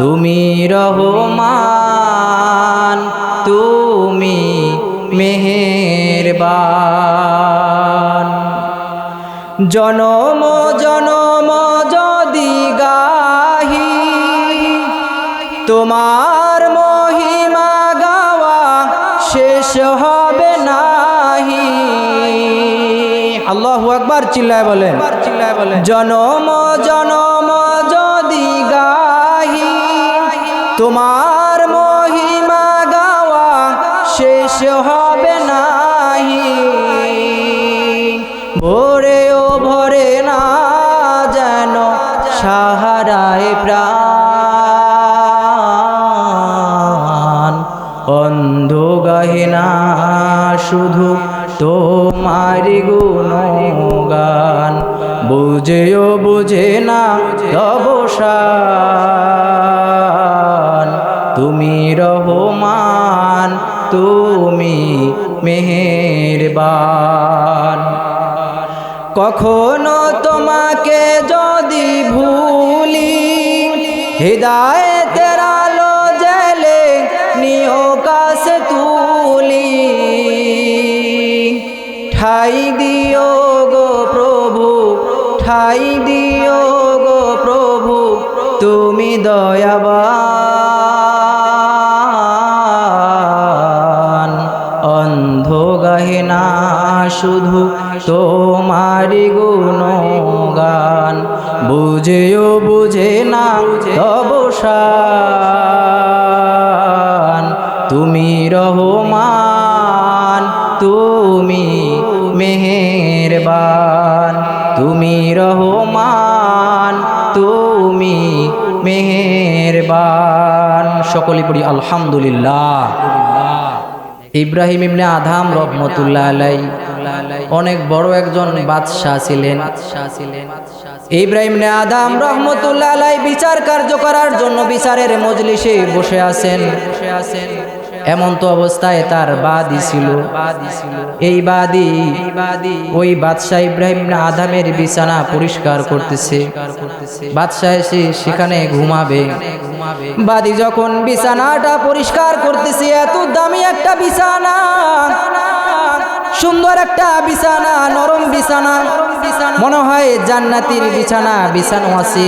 তুমি রহমান তুমি মেহেরবান। জনম জনম যদি গাহি তোমার মহিমা গাওয়া শেষ হবে নাহি। আল্লাহু আকবার চিল্লায় বলেন। চিল্লায় বলেন। জনম তোমার মহিমা গাওয়া শেষ হবে নাহি। ভোরে ও ভরে না যেন সাহারায় প্রাণ। অন্ধ গাহে না শুধু তোমার গুণগান। বুঝেও বুঝে না অবসান তুমি মেহেরবান। কখনো তোমাকে যদি ভুলি, হৃদয়েতের আলো জেলে নিও তুলি। ঠাই দিও গো প্রভু, ঠাই দিও গো প্রভু, তুমি দয়াবান। শুধু তোমারি গুণগান। বুঝেও বুঝে না অবসান তুমি রহমান, তুমি মেহেরবান। তুমি রহমান, তুমি মেহেরবান। সকলে পড়ি আলহামদুলিল্লাহ। ইব্রাহিম ইবনে আধাম রহমতুল্লাহ আলাই অনেক বড় একজন বাদশাহ ছিলেন। ইব্রাহিম আদাম রহমতুল্লাহ বিচার কার্য করার জন্য বিচারের মজলিসে বসে আছেন। বসে এমন তো অবস্থায় তার বাদী ছিল। এই বাদী, ওই বাদশাহ ইব্রাহিম আদামের বিছানা পরিষ্কার করতেছে। বাদশাহ এসে সেখানে ঘুমাবে। বাদী যখন বিছানাটা পরিষ্কার করতেছে, এত দামি একটা বিছানা। সুন্দর একটা বিছানা নরম বিছানা। মনে হয় জান্নাতির বিছানা বিছানো আছে।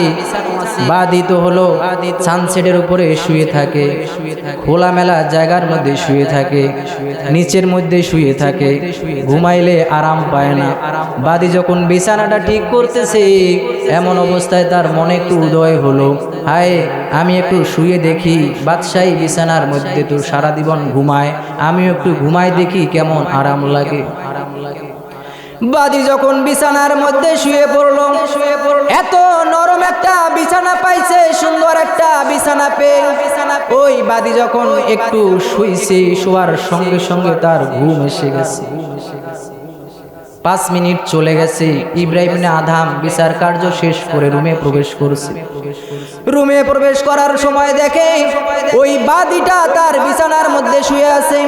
বাদি তো হলো সানসেটের উপরে শুয়ে থাকে। খোলামেলা জায়গার মধ্যে শুয়ে থাকে। নিচের মধ্যে শুয়ে থাকে। ঘুমাইলে আরাম পায় না। বাদি যখন বিছানাটা ঠিক করতেছে এমন অবস্থায় তার মনে একটু উদয় হলো। হায় আমি একটু শুয়ে দেখি বাদশাহী বিছানার মধ্যে তো সারা জীবন ঘুমায়। আমিও একটু ঘুমাই দেখি কেমন আরাম লাগে। বাদি যখন বিছানার মধ্যে শুয়ে পড়ল শুয়ে পড়ল এত নরম একটা বিছানা পাইছে, সুন্দর একটা বিছানা পেয়ে ওই বাদি যখন একটু শুইছে, শোয়ার সঙ্গে সঙ্গে তার ঘুম এসে গেছে। পাঁচ মিনিট চলে গেছে। ইব্রাহিম আধাম বিচার কার্য শেষ করে রুমে প্রবেশ করছে। রুমে প্রবেশ করার সময় দেখে ওই বাদিটা তার বিছানার মধ্যে শুয়ে আছে।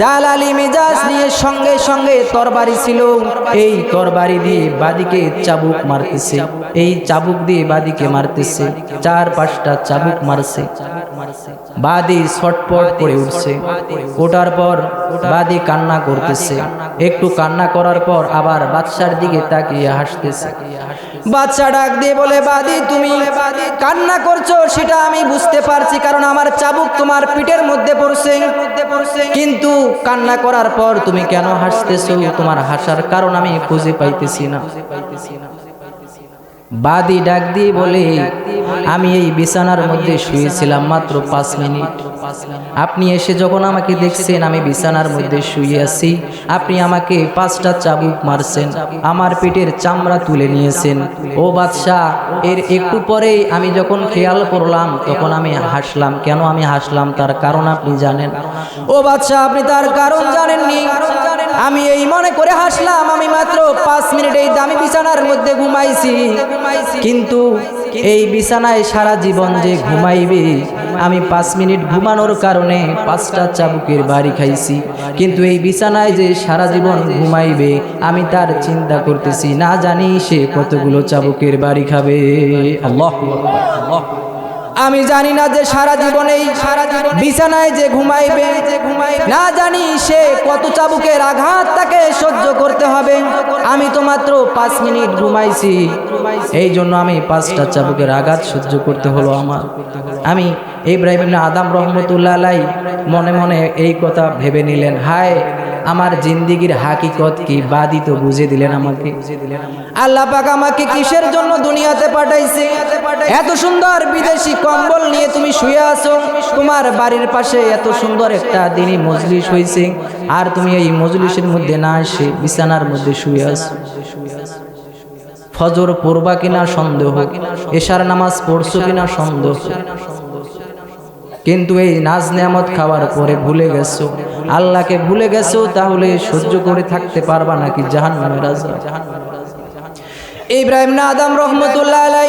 জালালি মিজাজ নিয়ে সঙ্গে সঙ্গে তরবারি ছিল। এই তরবারি দিয়ে বাদিকে চাবুক মারতেছে। এই চাবুক দিয়ে বাদিকে মারতেছে। চার পাঁচটা চাবুক মারছে। বাদি ছটপট করে উঠছে। ওঠার পর বাদি কান্না করতেছে। একটু কান্না করার পর আবার বাদশার দিকে তাকিয়ে হাসতেছে। বাচ্চা ডাক দিয়ে বলে বাদি তুমি কান্না করছ সেটা আমি বুঝতে পারছি কারণ আমার চাবুক তোমার পিঠের মধ্যে পড়ছে। কিন্তু কান্না করার পর তুমি কেন হাসতেছো? তোমার হাসার কারণ আমি খুঁজে পাইতেছি না। বাদি ডাক দিয়ে বলে আমি এই বিছানার মধ্যে শুয়েছিলাম মাত্র পাঁচ মিনিট। আপনি এসে যখন আমাকে দেখছেন আমি বিছানার মধ্যে শুয়ে আছি। আপনি আমাকে পাঁচটা চাবুক মারছেন। আমার পেটের চামড়া তুলে নিয়েছেন। ও বাদশাহ এর একটু পরেই আমি যখন খেয়াল করলাম তখন আমি হাসলাম। কেন আমি হাসলাম? তার কারণ আপনি জানেন। ও বাদশাহ আপনি তার কারণ জানেননি। আমি এই মনে করে হাসলাম। আমি মাত্র পাঁচ মিনিট এই দামি বিছানার মধ্যে ঘুমাইছি। কিন্তু এই বিছানায় সারা জীবন যে ঘুমাইবে, আমি পাঁচ মিনিট ঘুমানোর কারণে পাঁচটা চাবুকের বাড়ি খাইছি। কিন্তু এই বিছানায় যে সারা জীবন ঘুমাইবে, আমি তার চিন্তা করতেছি, না জানি সে কতগুলো চাবুকের বাড়ি খাবে। আল্লাহ আল্লাহ আমি জানি না যে সারা জীবনেই বিছানায় যে ঘুমাইবে, না জানি সে কত চাবুকের আঘাত তাকে সহ্য করতে হবে। আমি তো মাত্র পাঁচ মিনিট ঘুমাইছি। এই জন্য আমি পাঁচটা চাবুকের আঘাত সহ্য করতে হলো আমার। আমি ইব্রাহিম আদাম রহমতুল্লাহ মনে মনে এই কথা ভেবে নিলেন, হায় আমার জিন্দিগির হাকিকত কি? বাদি তো বুঝে দিলেন আমাকে। আল্লাহ পাক আমাকে কিসের জন্য দুনিয়াতে পাঠাইছে? এত সুন্দর বিদেশি কম্বল নিয়ে তুমি শুয়ে আছো। তোমার বাড়ির পাশে এত সুন্দর একটা দিনই মজলিস হয়েছে আর তুমি এই মজলিসের মধ্যে না এসে বিছানার মধ্যে শুয়ে আছো। ফজর পড়বা কিনা সন্দেহ? এশার নামাজ পড়ছো কিনা সন্দেহ? কিন্তু এই নাজ নেয়ামত খাওয়ার পরে ভুলে গেছো? আল্লাহকে ভুলে গেছো? তাহলে সহ্য করে থাকতে পারবা নাকি জাহান নামের ইব্রাহিম না আদম রহমতুল্লাহ আলাই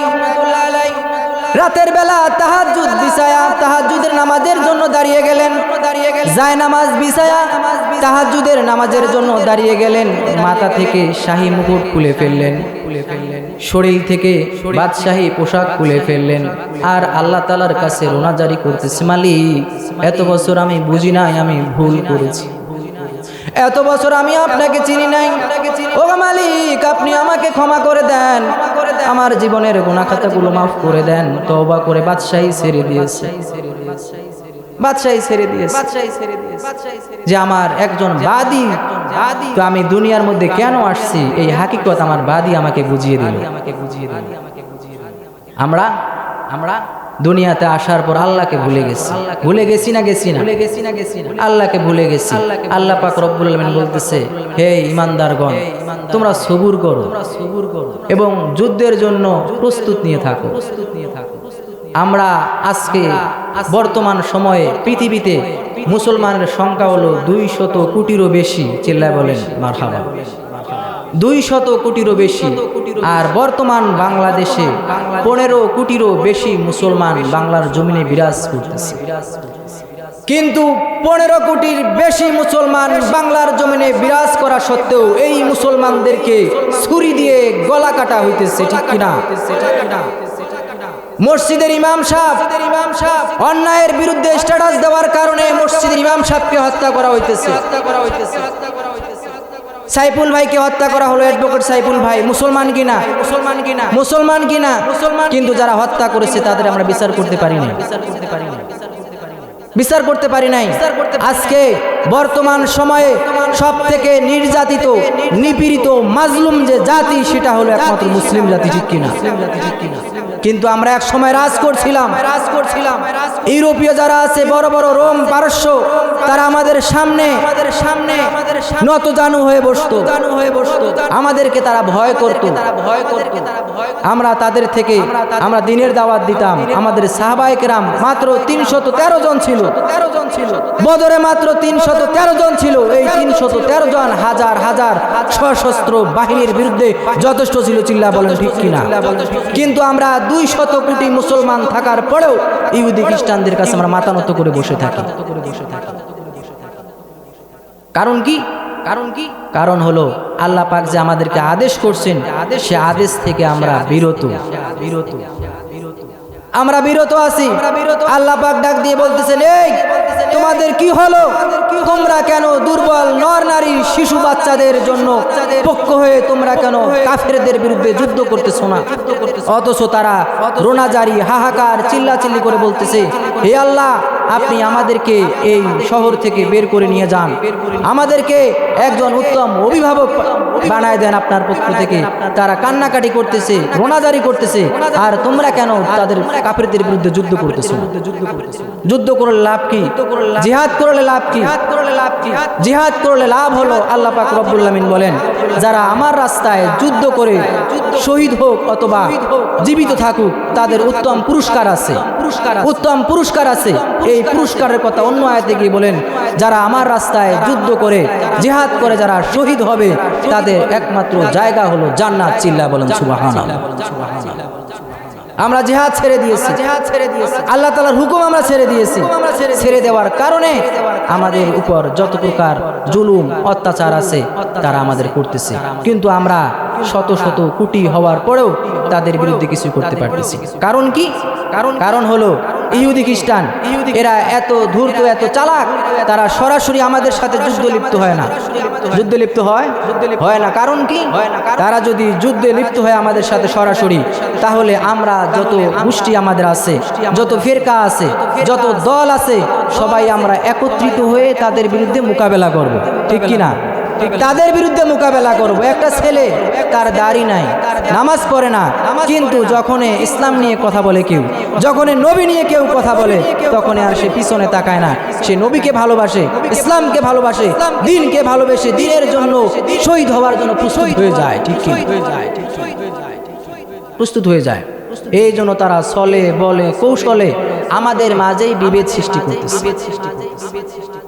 রাতের বেলা তাহাজুদ বিছায়া তাহাজুদের নামাজের জন্য দাঁড়িয়ে গেলেন। যায় নামাজ বিছায়া তাহাজুদের নামাজের জন্য দাঁড়িয়ে গেলেন। মাথা থেকে শাহী মুকুট খুলে ফেললেন। শরীর থেকে বাদশাহী পোশাক খুলে ফেললেন। আর আল্লাহ তালার কাছে রোনা জারি করতেছে, মালিক, এত বছর আমি বুঝি নাই, আমি ভুল করেছি। এত বছর আমি আপনাকে চিনি নাই। ও মালিক, আপনি আমাকে ক্ষমা করে দেন। আমার জীবনের গুণা খাতাগুলো মাফ করে দেন, তওবা করে বাদশাহী ছেড়ে দিয়েছে। বাদশাহী ছেড়ে দিয়েছে। যে আমার একজন বাদী, তো আমি দুনিয়ার মধ্যে কেন আসছি? এই হাকিকত আমার বাদী আমাকে বুঝিয়ে দিল। আমরা আমরা দুনিয়াতে আসার পর আল্লাহকে ভুলে গেছি। ভুলে গেছি না গেছি না? গেছি না গেছি না আল্লাহকে ভুলে গেছি। আল্লাহ পাক রব্বুল আলামিন বলতেছে, হে ইমানদারগণ, তোমরা সবুর করো সবুর করো এবং যুদ্ধের জন্য প্রস্তুত নিয়ে থাকো। প্রস্তুত নিয়ে থাকো আমরা আজকে বর্তমান সময়ে পৃথিবীতে মুসলমানের সংখ্যা হলো দুই শত কোটিরও বেশি। চিল্লায় বলেন, মারহাবা। দুই শত কোটিরও বেশি। আর বর্তমান বাংলাদেশে পনেরো কোটিরও বেশি মুসলমান বাংলার জমিনে বিরাজ করতেছে। কিন্তু পনেরো কোটির বেশি মুসলমান বাংলার জমিনে বিরাজ করা সত্ত্বেও এই মুসলমানদেরকে ছুরি দিয়ে গলা কাটা হইতেছে ঠিক কিনা? মসজিদের ইমাম সাহেব ইমাম সাহেব অন্যায়ের বিরুদ্ধে স্ট্যাটাস দেওয়ার কারণে মসজিদের ইমাম সাহেবকে হত্যা করা হইতেছে। হত্যা করা হইতেছে। সাইফুল ভাইকে হত্যা করা হলো অ্যাডভোকেট সাইফুল ভাই। মুসলমান কিনা? মুসলমান কিনা? মুসলমান কিনা? মুসলমান কিন্তু যারা হত্যা করেছে, তাদের আমরা বিচার করতে পারি না বিচার করতে পারি নাই। আজকে বর্তমান সময়ে সব থেকে নির্যাতিত, নিপীড়িত, মাজলুম যে জাতি, সেটা হলো একমাত্র মুসলিম জাতি, ঠিক কিনা? কিন্তু আমরা এক সময় রাজ করছিলাম। রাজ করছিলাম ইউরোপীয় যারা আছে, বড় বড় রোম পারস্য, তারা আমাদের সামনে আমাদের সামনে নত জানু হয়ে বসতো। জানু হয়ে বসতো আমাদেরকে তারা ভয় করত। তারা ভয় করত আমরা তাদের থেকে আমরা দিনের দাওয়াত দিতাম। আমাদের সাহাবাহিকেরাম মাত্র তিনশত তেরো জন ছিল তেরো জন ছিল। বদরে মাত্র তিনশত তেরো জন ছিল। এই তিনশত তেরো জন হাজার হাজার সশস্ত্র বাহিনীর বিরুদ্ধে যথেষ্ট ছিল চিল্লা বলেন ঠিক কিনা। কিন্তু আমরা দুই শত কোটি মুসলমান থাকার পরেও ইহুদি খ্রিস্টানদের কাছে আমরা মাতানত করে বসে থাকি। কারণ কি? কারণ কি? কারণ হলো আল্লাহ পাক যে আমাদেরকে আদেশ করছেন, সে আদেশ থেকে আমরা বিরত বিরত। আমরা বিরত আছি। আল্লাহ পাক ডাক দিয়ে বলতেছেন এই তোমাদের কি হলো? তোমরা কেন দুর্বল নর নারী শিশু বাচ্চাদের জন্য পক্ষ হয়ে তোমরা কেন কাফেরদের বিরুদ্ধে যুদ্ধ করতেছো না? অথচ তারা রোনাজারি হাহাকার চিল্লাচিল্লি করে বলতেছে হে আল্লাহ আপনি আমাদেরকে এই শহর থেকে বের করে নিয়ে যান। আমাদেরকে একজন উত্তম অভিভাবক বানায় দেন আপনার পক্ষ থেকে। তারা কান্নাকাটি করতেছে, রোনাজারি করতেছে, আর তোমরা কেন তাদের কাফেরদের বিরুদ্ধে যুদ্ধ করতেছো? যুদ্ধ করলে লাভ কি? জিহাদ করলে লাভ কি? জিহাদ করলে লাভ হলো আল্লাহ পাক রব্বুল আলামিন বলেন, যারা আমার রাস্তায় যুদ্ধ করে শহীদ হোক অথবা জীবিত থাকুক, তাদের উত্তম পুরস্কার আছে। উত্তম পুরস্কার আছে। এই পুরস্কারের কথা অন্য আয়াতে গিয়ে বলেন, যারা আমার রাস্তায় যুদ্ধ করে, জিহাদ করে যারা শহীদ হবে, তাদের একমাত্র জায়গা হলো জান্নাত, চিল্লা বলেন সুবহানাল্লাহ। আমরা জেহাদ ছেড়ে দিয়েছি। আল্লাহ তালার হুকুম আমরা ছেড়ে দিয়েছি। ছেড়ে দেওয়ার কারণে আমাদের উপর যত প্রকার জুলুম, অত্যাচার আছে, তারা আমাদের করতেছে। কিন্তু আমরা শত শত কোটি হওয়ার পরেও তাদের বিরুদ্ধে কিছু করতে পারতেছি কারণ কি? কারণ কারণ হলো ইহুদি খ্রিস্টান এরা এত ধূর্ত এত চালাক তারা সরাসরি আমাদের সাথে যুদ্ধ লিপ্ত হয় না। যুদ্ধে লিপ্ত হয় হয়? না। কারণ কি? তারা যদি যুদ্ধে লিপ্ত হয় আমাদের সাথে সরাসরি তাহলে আমরা যত গোষ্ঠী আমাদের আছে যত ফেরকা আছে যত দল আছে সবাই আমরা একত্রিত হয়ে তাদের বিরুদ্ধে মোকাবেলা করব। ঠিক কি না তাদের বিরুদ্ধে মোকাবেলা করব? একটা ছেলে, তার দাড়ি নাই, নামাজ পড়ে না। কিন্তু যখন ইসলাম নিয়ে কথা বলে কেউ যখন নবী নিয়ে কেউ কথা বলে তখন আর সে পিছনে তাকায় না। সে নবীকে ভালোবাসে, ইসলামকে ভালোবাসে, দিনকে ভালোবেসে, দিনের জন্য শহীদ হওয়ার জন্য প্রস্তুত হয়ে যায়। ঠিক কি? প্রস্তুত হয়ে যায়। এই জন্য তারা চলে, বলে, কৌশলে আমাদের মাঝেই বিভেদ সৃষ্টি করতেছে।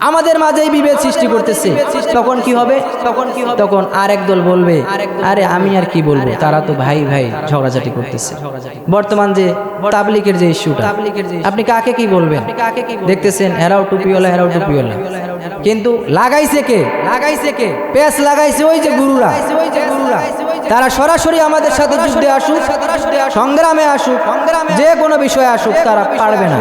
আমাদের মাঝেই বিভেদ সৃষ্টি করতেছে। তখন কি হবে? তখন কি হবে তখন আরেক দল বলবে, আরে আমি আর কি বলব? তারা তো ভাই ভাই ঝগড়াঝাটি করতেছে। বর্তমান যে তাবলিকের যে ইস্যুটা, আপনি কাকে কি বলবেন? দেখতেছেন এরাও টুপিওয়ালা এরাও টুপিওয়ালা। কিন্তু লাগাইছে কে? লাগাইছে কে? পেস লাগাইছে ওই যে গুরুরা ওই যে গুরুরা। তারা সরাসরি আমাদের সাথে যুদ্ধে আসুক সংগ্রামে আসুক যে কোনো বিষয়ে আসুক তারা পারবে না।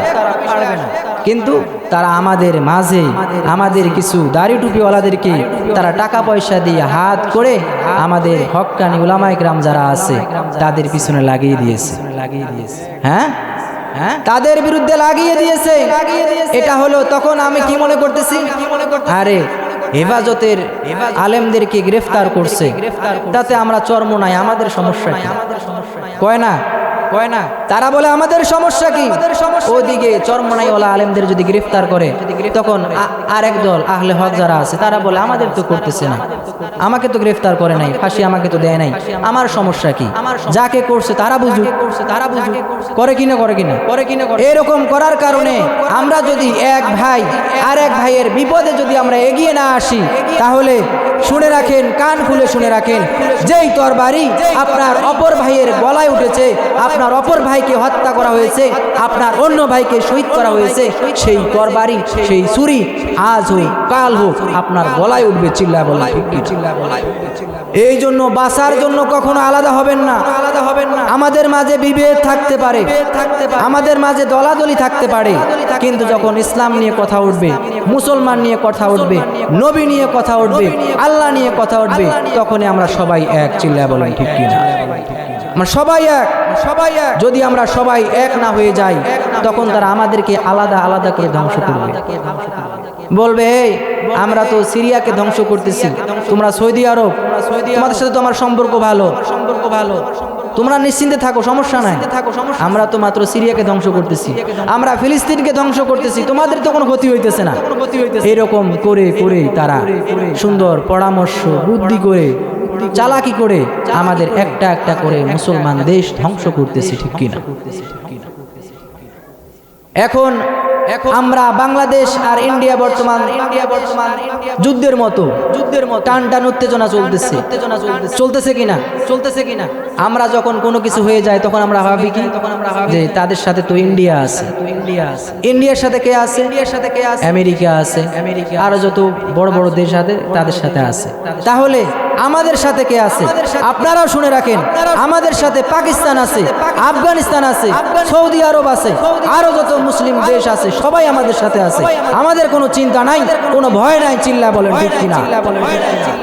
কিন্তু তারা আমাদের মাঝে আমাদের কিছু দাড়ি টুপিওয়ালাদেরকে তারা টাকা পয়সা দিয়ে হাত করে আমাদের হকানি উলামায় গ্রাম যারা আছে তাদের পিছনে লাগিয়ে দিয়েছে। লাগিয়ে দিয়েছে। হ্যাঁ? হ্যাঁ? তাদের বিরুদ্ধে লাগিয়ে দিয়েছে। এটা হলো তখন আমি কি মনে করতেছি? আরে হেফাজতের আলেমদেরকে গ্রেফতার করছে। তাতে আমরা চর্ম নাই আমাদের সমস্যা কয় না? কয় না। তারা বলে আমাদের সমস্যা কি? ওদিকে চরমনাইওয়ালা আলেমদের যদি গ্রেফতার করে তখন আরেক দল আহলে হক যারা আছে তারা বলে আমাদের তো করতেছে না। আমাকে তো গ্রেফতার করে নাই ফাঁসি আমাকে তো দেয় নাই। আমার সমস্যা কি? যাকে করছে তারা বুঝুক। তারা বুঝুক। করে কিনা করে কিনা। করে কিনা এরকম করার কারণে আমরা যদি এক ভাই আর এক ভাইয়ের বিপদে যদি আমরা এগিয়ে না আসি তাহলে শুনে রাখেন কান খুলে শুনে রাখেন। যেই তরবারি আপনার অপর ভাইয়ের গলায় উঠেছে আপনার অপর ভাইকে হত্যা করা হয়েছে, আপনার অন্য ভাইকে শহীদ করা হয়েছে, সেই তরবারি, সেই ছুরি আজ হোক, কাল হোক, আপনার গলায় উঠবে চিল্লা বলা এই জন্য বাঁচার জন্য কখনো আলাদা হবেন না। আলাদা হবেন না আমাদের মাঝে বিভেদ থাকতে পারে। আমাদের মাঝে দলাদলি থাকতে পারে। কিন্তু যখন ইসলাম নিয়ে কথা উঠবে, মুসলমান নিয়ে কথা উঠবে, নবী নিয়ে কথা উঠবে, আল্লাহ নিয়ে কথা উঠবে, তখনই আমরা সবাই এক চিল্লা বলেন ঠিক কিনা? আমরা সবাই এক সবাই এক। যদি আমরা সবাই এক না হয়ে যাই তখন তারা আমাদেরকে আলাদা আলাদা করে ধ্বংস করবে। বলবে এই আমরা তো সিরিয়াকে ধ্বংস করতেছি। তোমরা সৌদি আরব তোমাদের সাথে তো আমার সম্পর্ক ভালো। সম্পর্ক ভালো। তোমরা নিশ্চিন্তে থাকো সমস্যা নাই। আমরা তো মাত্র সিরিয়াকে ধ্বংস করতেছি। আমরা ফিলিস্তিনকে ধ্বংস করতেছি। তোমাদের তো কোনো ক্ষতি হইতেছে না। এরকম করে করে তারা সুন্দর পরামর্শ বুদ্ধি করে চালাকি করে আমাদের একটা একটা করে মুসলমান দেশ ধ্বংস করতেছে ঠিক কিনা? এখন আমরা বাংলাদেশ আর ইন্ডিয়া বর্তমান ইন্ডিয়া বর্তমান যুদ্ধের মতো যুদ্ধের মতো টান টান উত্তেজনা চলতেছে। উত্তেজনা চলতেছে। চলতেছে কিনা? চলতেছে কিনা? আমরা যখন কোনো কিছু হয়ে যায় তখন আমরা ভাবি কি? তখন আমরা যে তাদের সাথে তো ইন্ডিয়া আছে। ইন্ডিয়া আছে। ইন্ডিয়ার সাথে কে আছে? ইন্ডিয়ার সাথে কে আছে? আমেরিকা আছে। আমেরিকা আরও যত বড় বড় দেশ আছে তাদের সাথে আছে। তাহলে আমাদের সাথে কে আছে? আপনারাও শুনে রাখেন। আমাদের সাথে পাকিস্তান আছে আফগানিস্তান আছে সৌদি আরব আছে আরও যত মুসলিম দেশ আছে সবাই আমাদের সাথে আছে। আমাদের কোনো চিন্তা নাই কোনো ভয় নাই চিল্লা বলেন ঠিক কিনা।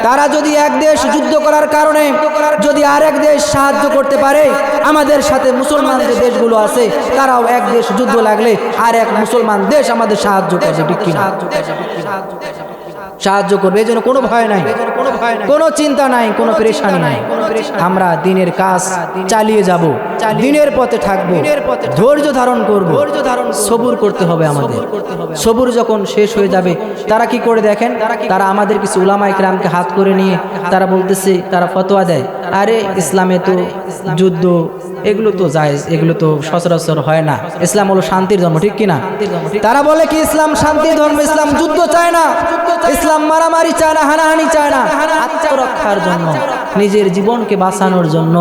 তারা যদি এক দেশ যুদ্ধ করার কারণে যদি আর এক দেশ সাহায্য করতে পারে আমাদের সাথে মুসলমান যে দেশগুলো আছে তারাও এক দেশ যুদ্ধ লাগলে আর এক মুসলমান দেশ আমাদের সাহায্য করবে ঠিক কিনা। সাহায্য করবে। এই জন্য কোনো ভয় নাই। কোনো চিন্তা নাই কোনো পরেশানি নাই। আমরা দিনের কাজ চালিয়ে যাব দিনের পথে থাকব ধৈর্য ধারণ করব ধৈর্য ধারণ সবুর করতে হবে আমাদের। সবুর যখন শেষ হয়ে যাবে তারা কি করে দেখেন? তারা আমাদের কিছু উলামা ইকরামকে হাত করে নিয়ে তারা বলতেছে তারা ফতোয়া দেয়। আরে ইসলামে তো যুদ্ধ এগুলো তো জায়েজ, এগুলো তো সচরাচর হয় না। ইসলাম হলো শান্তির ধর্ম, ঠিক কিনা? তারা বলে কি ইসলাম শান্তির ধর্ম, ইসলাম যুদ্ধ চায় না। ইসলাম মারামারি চায় না, হানাহানি চায় না। আত্মরক্ষার জন্য, নিজের জীবনকে বাঁচানোর জন্য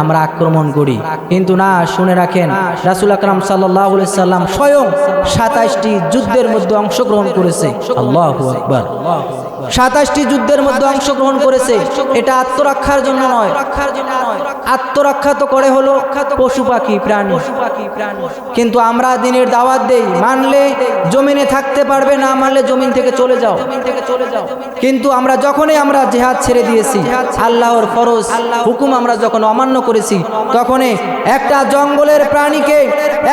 আমরা আক্রমণ করি। কিন্তু না, শুনে রাখেন, রাসুল আকরাম সাল্লাহ সাল্লাম স্বয়ং সাতাইশটি যুদ্ধের মধ্যে অংশগ্রহণ করেছে। আল্লাহ আকবর। সাতাশটি যুদ্ধের মধ্যে অংশগ্রহণ করেছে। এটা আত্মরক্ষার জন্য নয়। আত্মরক্ষা তো করে হলো পশু পাখি, প্রাণী। কিন্তু আমরা দিনের দাওয়াত দেই, মানলে জমিনে থাকতে পারবে না, মানলে জমিন থেকে চলে যাও। কিন্তু আমরা যখনই আমরা জেহাদ ছেড়ে দিয়েছি, আল্লাহর ফরজ হুকুম আমরা যখন অমান্য করেছি, তখনই একটা জঙ্গলের প্রাণীকে,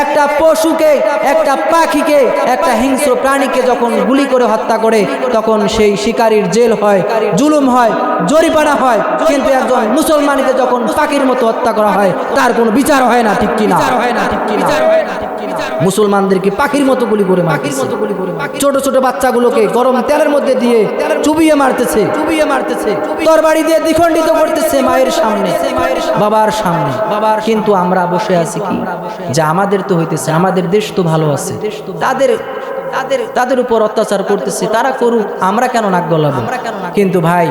একটা পশুকে, একটা পাখিকে, একটা হিংস্র প্রাণীকে যখন গুলি করে হত্যা করে, তখন সেই শিকারীর জেল হয় জুলুম হয় জরিমানা হয়। কিন্তু একজন মুসলমানকে যখন পাখির মতো হত্যা করা হয় তার কোনো বিচার হয় না ঠিক কিনা? হয় না ঠিক মুসলমানদেরকে পাখির মতো গুলি করে মারতেছে? ছোট ছোট বাচ্চাগুলোকে গরম তেলের মধ্যে দিয়ে চুবিয়ে মারতেছে। চুবিয়ে মারতেছে। তরবারি দিয়ে দ্বিখণ্ডিত করতেছে মায়ের সামনে বাবার সামনে। বাবার কিন্তু আমরা বসে আছি কি? যে আমাদের তো হইতেছে আমাদের দেশ তো ভালো আছে। তাদের তাদের তাদের উপর অত্যাচার করতেছে তারা করুক আমরা কেন নাক গলাবো কিন্তু ভাই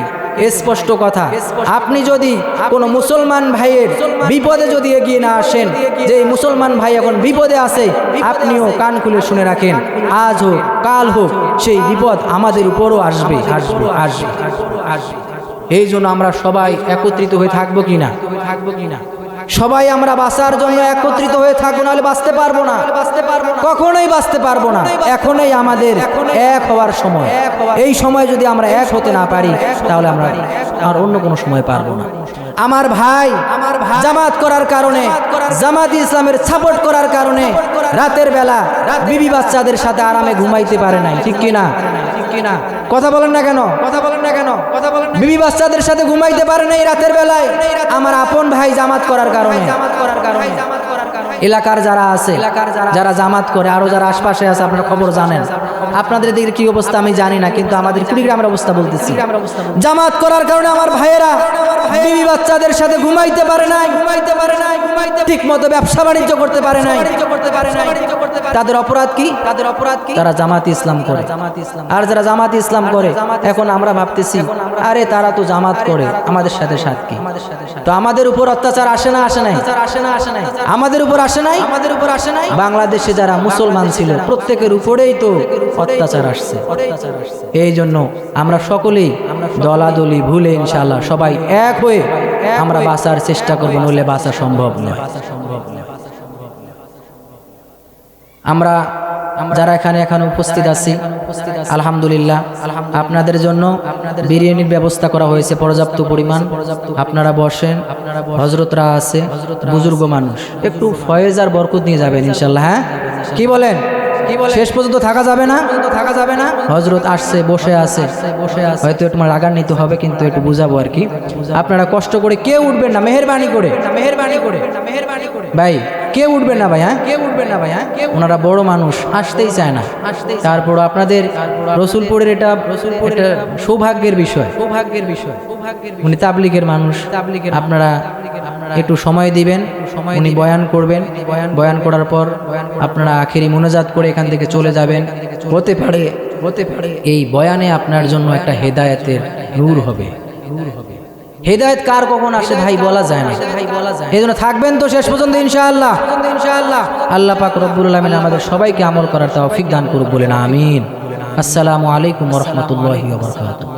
স্পষ্ট কথা আপনি যদি কোনো মুসলমান ভাইয়ের বিপদে যদি এগিয়ে না আসেন যে মুসলমান ভাই এখন বিপদে আছে আপনিও কান খুলে শুনে রাখেন। আজ হোক কাল হোক সেই বিপদ আমাদের উপরও আসবে আসবে আসবে আসবে এই জন্য আমরা সবাই একত্রিত হয়ে থাকব কিনা? থাকব কিনা? সবাই আমরা বাঁচার জন্য একত্রিত হয়ে থাকব, নাহলে বাঁচতে পারব না। বাঁচতে পারব কখনোই বাঁচতে পারব না। এখনই আমাদের এক হওয়ার সময়। এই সময় যদি আমরা এক হতে না পারি, তাহলে আমরা আর অন্য কোনো সময় পারব না। আমার ভাই আমার জামাত করার কারণে, জামাত ইসলামের সাপোর্ট করার কারণে রাতের বেলা বিবি বাচ্চাদের সাথে আরামে ঘুমাইতে পারে নাই, ঠিক কিনা? কথা বলেন না কেন? কথা বলেন না কেন? কথা বলেন বিবি বাচ্চাদের সাথে ঘুমাইতে পারে না এই রাতের বেলায়। আমার আপন ভাই জামাত করার কারণে। জামাত করার কারণে এলাকার যারা আছে এলাকার যারা জামাত করে আরও যারা আশপাশে আছে আপনারা খবর জানেন। আপনাদের দিকে কি অবস্থা আমি জানি না কিন্তু আমাদের কুড়িগ্রামের অবস্থা বলতেছি। জামাত করার কারণে আমার ভাইয়েরা বিবি বাচ্চাদের সাথে ঘুমাইতে পারে নাই ঘুমাইতে পারে নাই ঘুমাইতে ঠিক মতো ব্যবসা বাণিজ্য করতে পারে নাই। করতে পারে নাই। তাদের অপরাধ কি? তাদের অপরাধ কি? তারা জামাত ইসলাম করে। জামাত ইসলাম আর যারা জামাত ইসলাম করে এখন আমরা ভাবতেছি আরে তারা তো জামাত করে আমাদের সাথে সাথ কি? তো আমাদের উপর অত্যাচার আসে না আসে নাই? আসে না আসে নাই। আমাদের উপর আসে নাই? আমাদের উপর আসে নাই? বাংলাদেশে যারা মুসলমান ছিল প্রত্যেকের উপরেই তো অত্যাচার আসছে। এই জন্য আমরা সকলেই দলাদলি ভুলে ইনশাআল্লাহ সবাই এক হয়ে আমরা বাঁচার চেষ্টা করব, নইলে বাঁচা সম্ভব নয়। আমরা যারা এখানে এখন উপস্থিত আছি, আলহামদুলিল্লাহ, আপনাদের জন্য বিরিয়ানির ব্যবস্থা করা হয়েছে, পর্যাপ্ত পরিমাণ। আপনারা বসেন হজরতরা আছে, বুজুর্গ মানুষ। একটু ফয়েজ আর বরকত নিয়ে যাবেন ইনশাল্লাহ হ্যাঁ? কি বলেন? শেষ পর্যন্ত থাকা যাবে না। থাকা যাবে না। হজরত আসছে বসে আছে। বসে আছে। হয়তো একটু রাগান্বিত হবে কিন্তু একটু বুঝাবো আর কি। আপনারা কষ্ট করে কেউ উঠবেন না মেহরবানি করে। মেহরবানি করে মেহরবানি করে। ভাই কেউ উঠবে না ভাই হ্যাঁ? কেউ উঠবেন না ভাই হ্যাঁ? ওনারা বড় মানুষ আসতেই চায় না। আসতেই তারপর আপনাদের রসুলপুরের এটা রসুলপুর এটা সৌভাগ্যের বিষয়। সৌভাগ্যের বিষয় উনি তাবলিগের মানুষ। তাবলিগের আপনারা একটু সময় দিবেন উনি বয়ান করবেন। বয়ান করার পর আপনারা আখেরি মোনাজাত করে এখান থেকে চলে যাবেন। হতে পারে হতে পারে। এই বয়ানে আপনার জন্য একটা হেদায়েতের নূর হবে। নূর হবে। হেদায়েত কার কখন আসে ভাই বলা যায় না। এই জন্য থাকবেন তো শেষ পর্যন্ত ইনশাআল্লাহ। ইনশাআল্লাহ আল্লাহ পাক রব্বুল আলমিন আমাদের সবাইকে আমল করার তৌফিক দান করুক বলেন আমিন। আসসালামু আলাইকুম রহমতুল্লাহ ওয়া বারাকাতুহু।